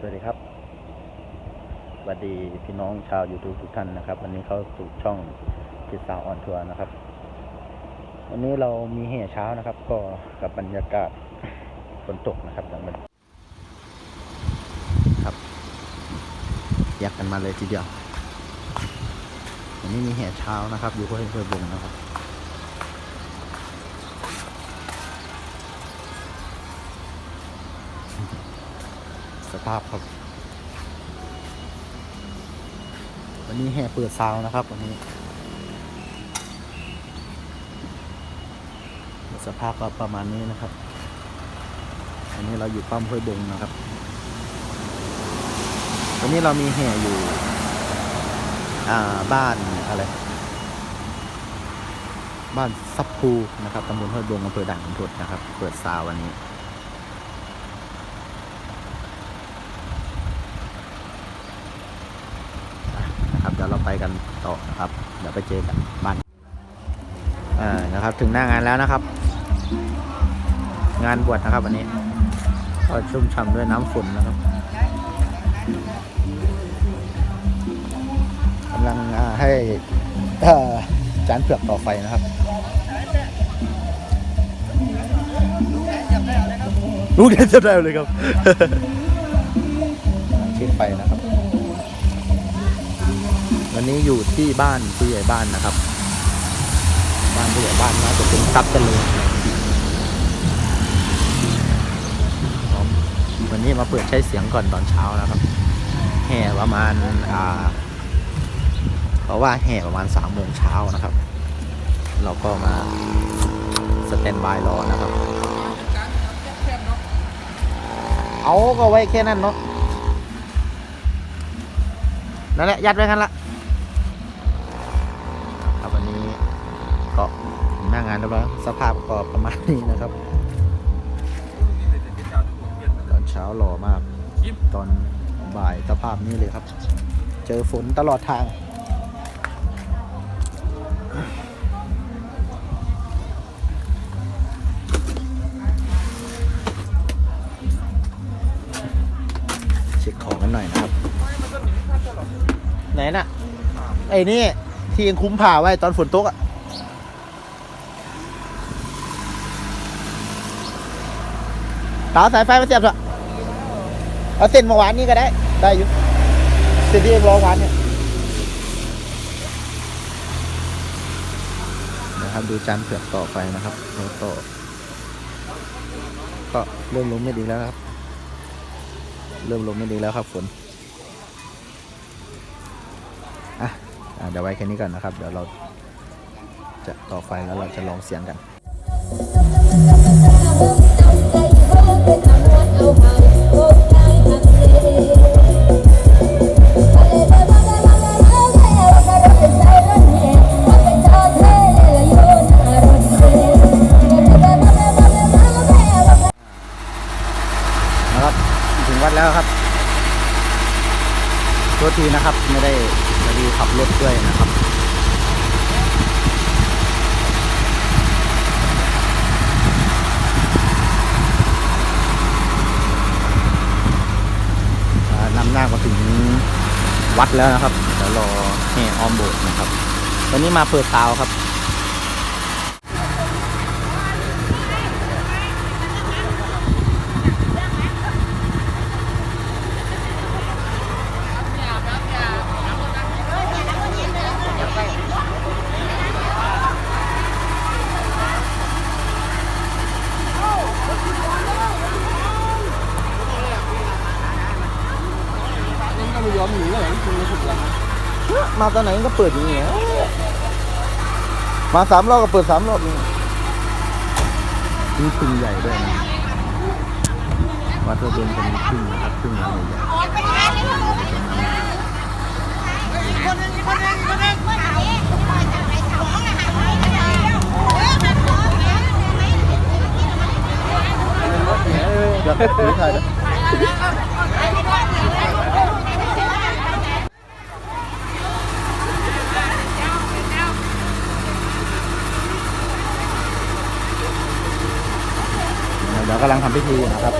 สวัสดีครับสวัสดีพี่น้องชาว YouTube ทุกท่านนะครับ วันนี้เข้าสู่ช่องจิตสาวออนทัวร์นะครับ วันนี้เรามีแห่เช้านะครับ ก็กับบรรยากาศฝนตกนะครับอย่มันครับยักกันมาเลยทีเดียว วันนี้มีแห่เช้านะครับ อยู่ที่อำเภอบงนะครับ ภาพครับ วันนี้แห่เปิดซาวนะครับวันนี้สภาพก็ประมาณนี้นะครับ อันนี้เราอยู่ปั๊มห้วยบงนะครับวันนี้เรามีแห่อยู่ อ่าบ้านอะไร บ้านซับพูนะครับตำบลห้วยบงอำเภอด่านขุนทดนะครับ เปิดซาววันนี้ นะครับ เดี๋ยวเราไปกันต่อนะครับ เดี๋ยวไปเจอกันบ้านอ่านะครับ ถึงหน้างานแล้วนะครับ งานบวชนะครับวันนี้ก็ชุ่มฉ่ำด้วยน้ำฝนนะครับกำลังให้จานเผือกต่อไฟนะครับลูกเดียวจะได้เลยครับเช็คไฟนะครับ นี้อยู่ที่บ้านผู้ใหญ่บ้านนะครับ บ้านผู้ใหญ่บ้านน่าจะเป็นทรัพย์เจริญวันนี้มาเปิดใช้เสียงก่อนตอนเช้านะครับ แห่ประมาณอ่าเพราะว่าแห่ประมาณสามโมงเช้านะครับ เราก็มาสแตนบายรอนะครับ เอาก็ไว้แค่นั้นเนาะนั่นแหละยัดไว้กันละ น้างานเรียบร้อยสภาพก็ประมาณนี้นะครับ ตอนเช้าหล่อมาก ตอนบ่ายสภาพนี้เลยครับ เจอฝนตลอดทางเช็คของกันหน่อยนะครับ ไหนน่ะ ไอ้นี่ ที่ยังคุ้มผ่าไว้ตอนฝนตกอะ ตาสายไฟมาเสียบเถอะเอาเส้นเมาหวานนี่ก็ได้ ได้อยู่เส้นที่เองรอหวานเนี่ยนะครับดูจานเผือกต่อไปนะครับแล้วต่อก็เริ่มลงไม่ดีแล้วครับ เริ่มลงไม่ดีแล้วครับฝนอะเดี๋ยวไว้แค่นี้ก่อนนะครับ เดี๋ยวเราจะต่อไฟแล้วเราจะลองเสียงกัน ทีนะครับ ไม่ได้พอดีขับรถด้วยนะครับนำหน้ามาถึงวัดแล้วนะครับเดี๋ยวรอแห่ออมโบสถ์นะครับ ตอนนี้มาเปิดตาวครับ ไม่ยอมหนีเลยคุณรู้สึกยัง มา ตอนไหนก็เปิดอย่างเงี้ยมาสามรอบก็เปิดสามรอบนี่มีพึ่งใหญ่ด้วยนะวัดตัวเป็นเป็นพึ่งนะครับพึ่งใหญ่ใหญ่เดี๋ยวถือถ่ายด้ว เดี๋ยวกำลังทำพิธีอยู่นะครับ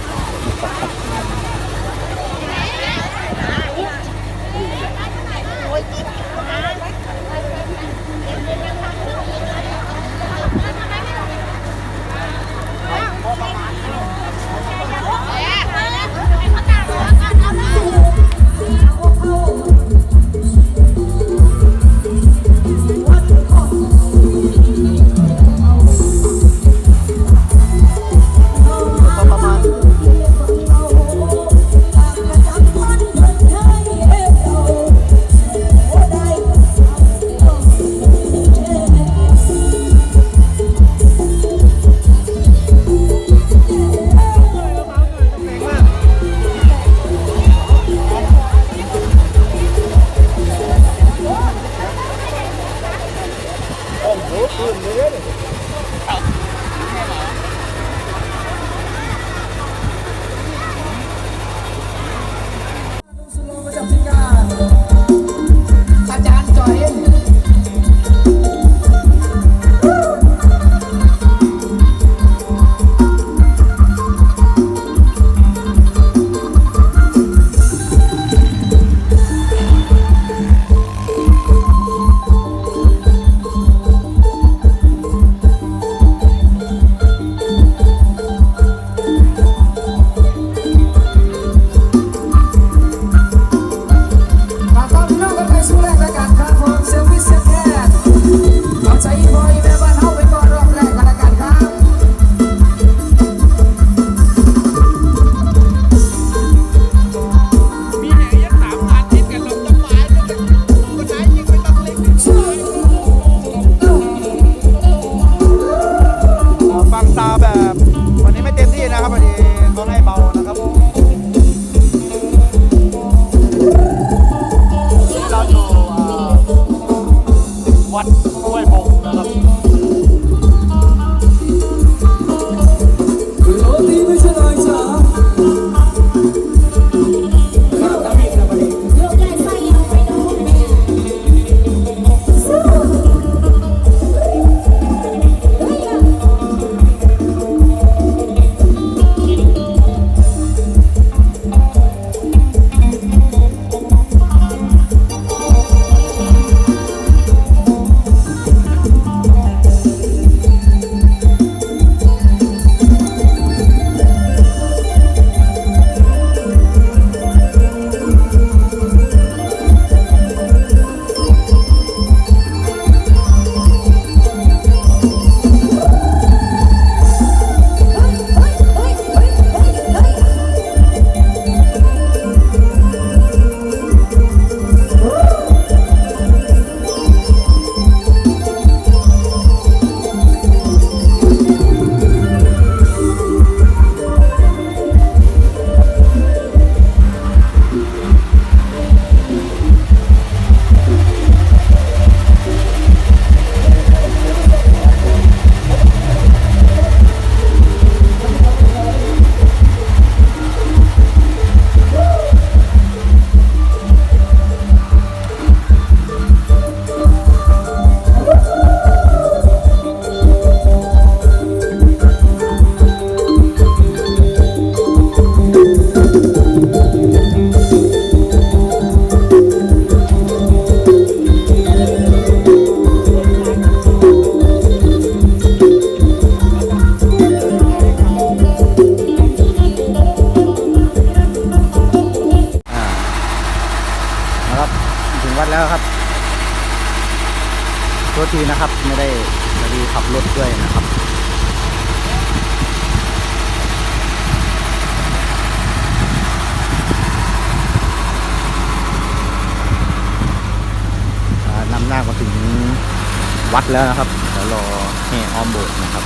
วัดแล้วนะครับเดี๋ยวรอแห่อ้อมโบสถ์นะครับ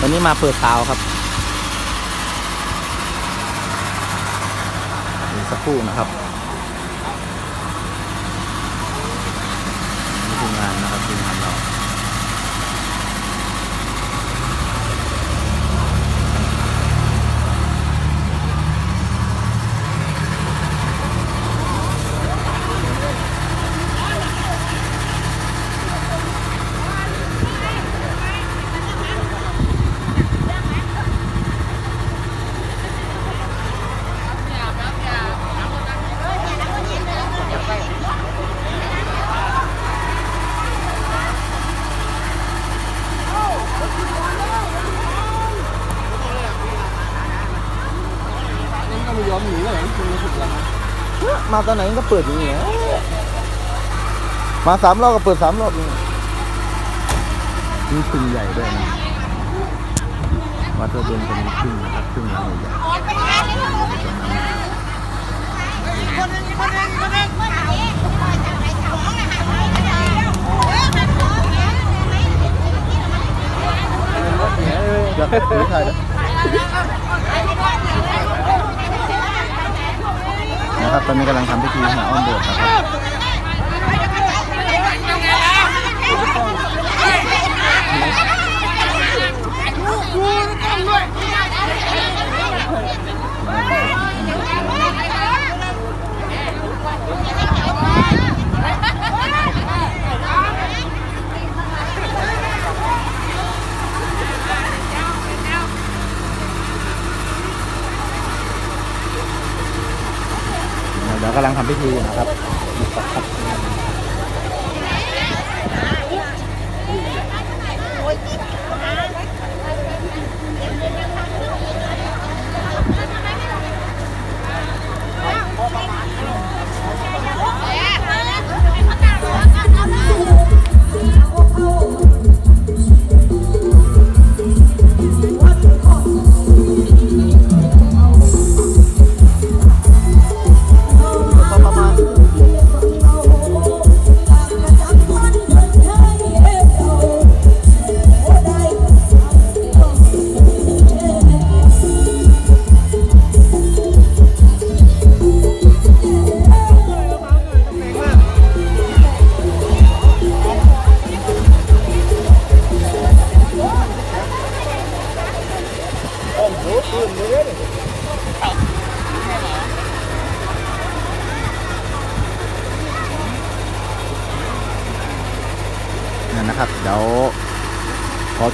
ตอนนี้มาเปิดเท้าครับสักครู่นะครับนี่คืองานนะครับคืองานเรา นั่นก็ไม่ยอมหนีเลยคุณรู้สึกยังไงมาตอนไหนก็เปิดอย่างเงี้ยมาสามรอบก็เปิดสามรอบนี่มีพึ่งใหญ่ด้วยนะวัดตัวเด่นเป็นพึ่งนะครับพึ่งใหญ่ใหญ่เดี๋ยวถือถ่ายนะ นะครับ ตอนนี้กำลังทำพิธีหาอ้อมโบสถ์นะครับดี๋ยว กำลังทำพิธีอยู่นะครับ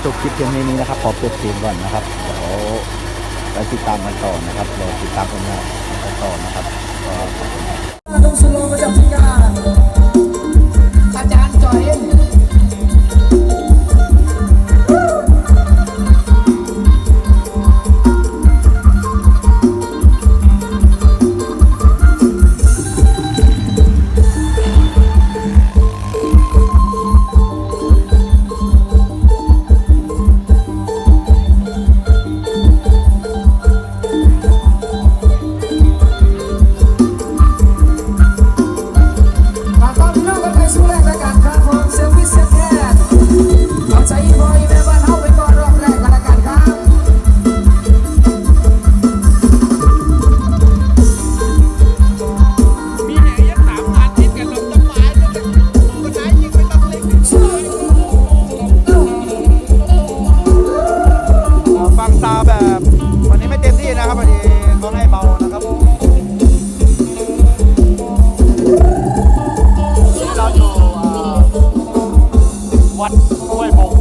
จบคลิปเพียงเท่นี้นะครับ ขอเปิดเสียงก่อนนะครับเดี๋ยวไปติดตามกันต่อนะครับรอติดตามผลงากันต่อนะครับก็ขอบคุณครับ วัดห้วยบง